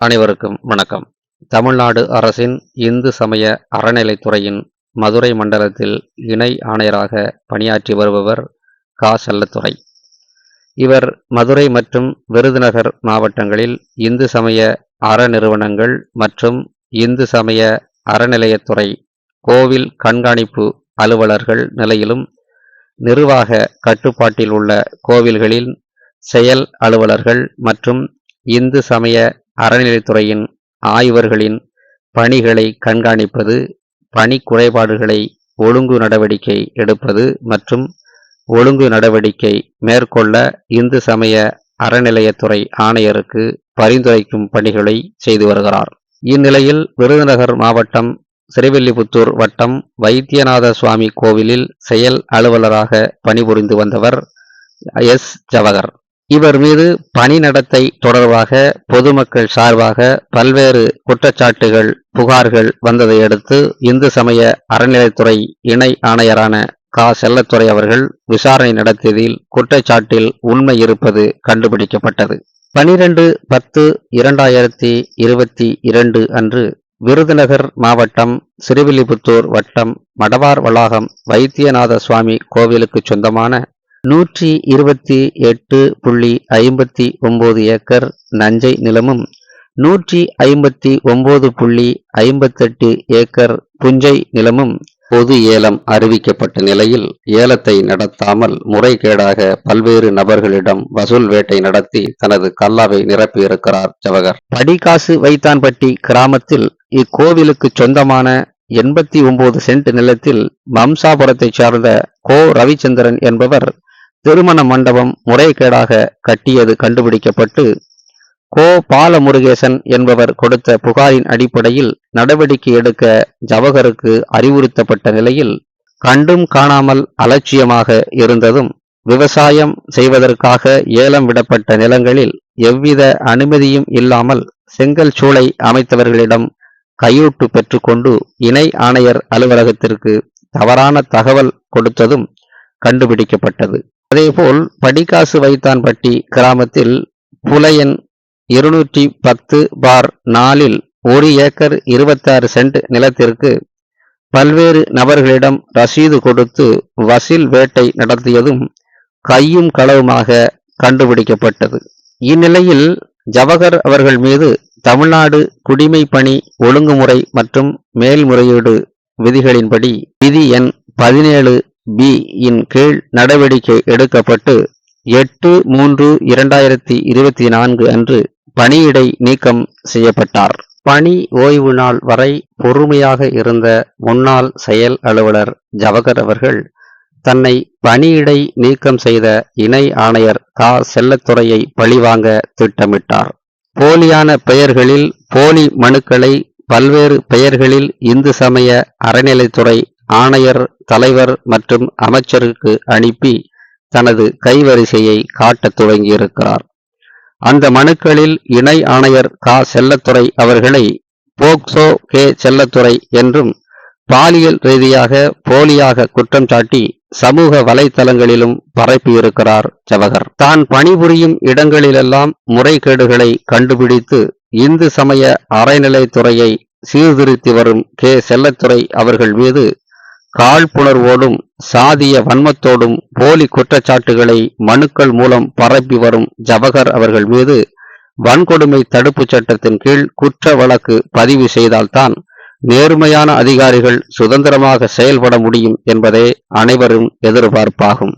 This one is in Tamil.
அனைவருக்கும் வணக்கம். தமிழ்நாடு அரசின் இந்து சமய அறநிலைத்துறையின் மதுரை மண்டலத்தில் இணை ஆணையராக பணியாற்றி வருபவர் கா. செல்லத்துறை இவர் மதுரை மற்றும் விருதுநகர் மாவட்டங்களில் இந்து சமய அறநிறுவனங்கள் மற்றும் இந்து சமய அறநிலையத்துறை கோவில் கண்காணிப்பு அலுவலர்கள் நிலையிலும் நிர்வாக கட்டுப்பாட்டில் உள்ள கோவில்களில் செயல் அலுவலர்கள் மற்றும் இந்து சமய அறநிலைத்துறையின் ஆய்வர்களின் பணிகளை கண்காணிப்பது பணி குறைபாடுகளை ஒழுங்கு நடவடிக்கை எடுப்பது மற்றும் ஒழுங்கு நடவடிக்கை மேற்கொள்ள இந்து சமய அறநிலையத்துறை ஆணையருக்கு பரிந்துரைக்கும் பணிகளை செய்து வருகிறார். இந்நிலையில் விருதுநகர் மாவட்டம் சிறுவில்லிபுத்தூர் வட்டம் வைத்தியநாத சுவாமி கோவிலில் செயல் அலுவலராக பணிபுரிந்து வந்தவர் எஸ். ஜவகர். இவர் மீது பணி நடத்தை தொடர்பாக பொதுமக்கள் சார்பாக பல்வேறு குற்றச்சாட்டுகள் புகார்கள் வந்ததை அடுத்து இந்து சமய அறநிலைத்துறை இணை ஆணையரான கா. செல்லத்துறை அவர்கள் விசாரணை நடத்தியதில் குற்றச்சாட்டில் உண்மை இருப்பது கண்டுபிடிக்கப்பட்டது. பனிரெண்டு பத்து இரண்டாயிரத்தி இருபத்தி இரண்டு அன்று விருதுநகர் மாவட்டம் சிறுவில்லிபுத்தூர் வட்டம் மடவார் வளாகம் வைத்தியநாத சுவாமி கோவிலுக்கு சொந்தமான நூற்றி இருபத்தி எட்டு புள்ளி ஐம்பத்தி ஒன்பது ஏக்கர் நஞ்சை நிலமும் நூற்றி ஐம்பத்தி ஒன்பது புள்ளி ஐம்பத்தெட்டு ஏக்கர் புஞ்சை நிலமும் பொது ஏலம் அறிவிக்கப்பட்ட நிலையில் ஏலத்தை நடத்தாமல் முறைகேடாக பல்வேறு நபர்களிடம் வசூல் வேட்டை நடத்தி தனது கல்லாவை நிரப்பியிருக்கிறார் ஜவகர் படிகாசு வைத்தான்பட்டி கிராமத்தில் இக்கோவிலுக்கு சொந்தமான எண்பத்தி ஒன்பது சென்ட் நிலத்தில் மம்சாபுரத்தைச் சார்ந்த கோ. ரவிச்சந்திரன் என்பவர் திருமண மண்டபம் முறைகேடாக கட்டியது கண்டுபிடிக்கப்பட்டு கோ. பாலமுருகேசன் என்பவர் கொடுத்த புகாரின் அடிப்படையில் நடவடிக்கை எடுக்க ஜவஹருக்கு அறிவுறுத்தப்பட்ட நிலையில் கண்டும் காணாமல் அலட்சியமாக இருந்ததும் விவசாயம் செய்வதற்காக ஏலம் விடப்பட்ட நிலங்களில் எவ்வித அனுமதியும் இல்லாமல் செங்கல் சூளை அமைத்தவர்களிடம் கையூட்டு பெற்றுக்கொண்டு இணை ஆணையர் அலுவலகத்திற்கு தவறான தகவல் கொடுத்ததும் கண்டுபிடிக்கப்பட்டது. அதேபோல் படிக்காசு வைத்தான்பட்டி கிராமத்தில் புலையன் இருநூற்றி பத்து பார் நாலில் ஒரு ஏக்கர் இருபத்தாறு சென்ட் நிலத்திற்கு பல்வேறு நபர்களிடம் ரசீது கொடுத்து வசீல் வேட்டை நடத்தியதும் கையும் களவுமாக கண்டுபிடிக்கப்பட்டது. இந்நிலையில் ஜவஹர் அவர்கள் மீது தமிழ்நாடு குடிமை பணி ஒழுங்குமுறை மற்றும் மேல்முறையீடு விதிகளின்படி விதி எண் பதினேழு பி இன் கீழ் நடவடிக்கை எடுக்கப்பட்டு எட்டு மூன்று இரண்டாயிரத்தி இருபத்தி நான்கு அன்று பணியிடை நீக்கம் செய்யப்பட்டார். பணி ஓய்வு நாள் வரை பொறுமையாக இருந்த முன்னாள் செயல் அலுவலர் ஜவகர் அவர்கள் தன்னை பணியிடை நீக்கம் செய்த இணை ஆணையர் கா. செல்லத்துறையை பழிவாங்க திட்டமிட்டார். போலியான பெயர்களில் போலி மனுக்களை பல்வேறு பெயர்களில் இந்து சமய அறநிலைத்துறை ஆணையர் தலைவர் மற்றும் அமைச்சருக்கு அனுப்பி தனது கைவரிசையை காட்டத் தொடங்கியிருக்கிறார் அந்த மனுக்களில் இணை ஆணையர் கா. செல்லத்துறை அவர்களை போக்சோ கே. செல்லத்துறை என்றும் பாலியல் ரீதியாக போலியாக குற்றம் சாட்டி சமூக வலைத்தளங்களிலும் பரப்பியிருக்கிறார் ஜவஹர். தான் பணிபுரியும் இடங்களிலெல்லாம் முறைகேடுகளை கண்டுபிடித்து இந்து சமய அறநிலைத்துறையை சீர்திருத்தி வரும் கே. செல்லத்துறை அவர்கள் மீது காழ்ப்புணர்வோடும் சாதிய வன்மத்தோடும் போலி குற்றச்சாட்டுகளை மனுக்கள் மூலம் பரப்பி வரும் ஜவஹர் அவர்கள் மீது வன்கொடுமை தடுப்புச் சட்டத்தின் கீழ் குற்ற வழக்கு பதிவு செய்தால்தான் நேர்மையான அதிகாரிகள் சுதந்திரமாக செயல்பட முடியும் என்பதே அனைவரும் எதிர்பார்ப்பாகும்.